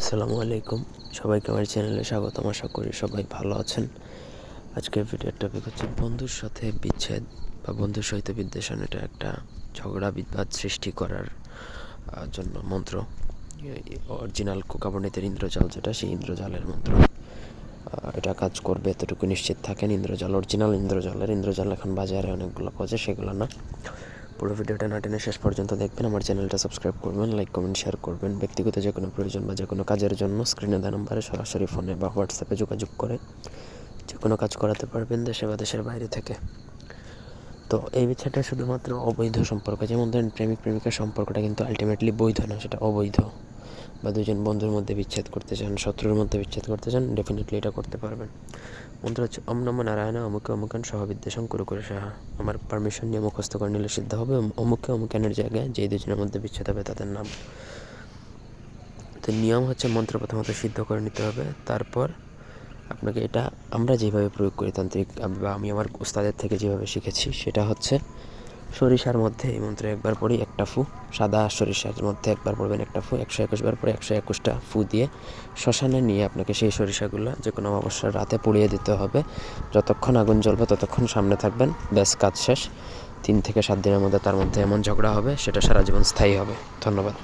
আসসালামু আলাইকুম। সবাইকে আমার চ্যানেলে স্বাগতম। আশা করি সবাই ভালো আছেন। আজকের ভিডিওর টপিক হচ্ছে বন্ধুর সাথে বিচ্ছেদ বা বন্ধুর সহিত বিদ্বেষণ। এটা একটা ঝগড়া, বিবাদ সৃষ্টি করার জন্য মন্ত্র। অরিজিনাল কোকাবর্ণিতের ইন্দ্রজাল যেটা, সেই ইন্দ্রজালের মন্ত্র। এটা কাজ করবে, এতটুকু নিশ্চিত থাকেন। ইন্দ্রজাল অরিজিনাল ইন্দ্রজালের। ইন্দ্রজাল এখন বাজারে অনেকগুলো পাওয়া যায় সেগুলো না। পুরো ভিডিওটা না টেনে শেষ পর্যন্ত দেখবেন। আমার চ্যানেলটা সাবস্ক্রাইব করবেন লাইক কমেন্ট শেয়ার করবেন। ব্যক্তিগত যে কোনো প্রয়োজন বা যে কোনো কাজের জন্য স্ক্রিনে দেওয়া নম্বরে সরাসরি ফোনে বা হোয়াটসঅ্যাপে যোগাযোগ করে যে কোনো কাজ করাতে পারবেন দেশে বা দেশের বাইরে থেকে। তো এই বিষয়টা শুধুমাত্র অবৈধ সম্পর্ক। যেমন ধরেন প্রেমিক, প্রেমিকার সম্পর্কটা কিন্তু আলটিমেটলি বৈধ না, সেটা অবৈধ। বা দুজন বন্ধুর মধ্যে বিচ্ছেদ করতে চান, শত্রুর মধ্যে বিচ্ছেদ করতে চান ডেফিনেটলি এটা করতে পারবেন। মন্ত্র হচ্ছে অম নম নারায়ণ, অমুকে অমুকান সহ সহবিদ্বেষং কুরু করে সাহা। আমার পারমিশন নিয়ে মুখস্থ করে নিলে সিদ্ধ হবে। অমুকে অমুকানের জায়গায় যেই দুজনের মধ্যে বিচ্ছেদ হবে তাদের নাম। তো নিয়ম হচ্ছে মন্ত্র প্রথমত সিদ্ধ করে নিতে হবে। তারপর আপনাকে এটা আমরা যেভাবে প্রয়োগ করি তান্ত্রিক বা আমি আমার উস্তাদের থেকে যেভাবে শিখেছি সেটা হচ্ছে সরিষার মধ্যে এই মন্ত্র একবার পড়ি একটা ফু, সাদা সরিষার মধ্যে একবার পড়বেন একটা ফু, একশো একুশ বার পরে একশো একুশটা ফু দিয়ে শ্মশানে নিয়ে আপনাকে সেই সরিষাগুলো যে কোনো অমাবস্যার রাতে পুড়িয়ে দিতে হবে। যতক্ষণ আগুন জ্বলবে ততক্ষণ সামনে থাকবেন, ব্যাস কাজ শেষ। তিন থেকে সাত দিনের মধ্যে তার মধ্যে এমন ঝগড়া হবে, সেটা সারা জীবন স্থায়ী হবে। ধন্যবাদ।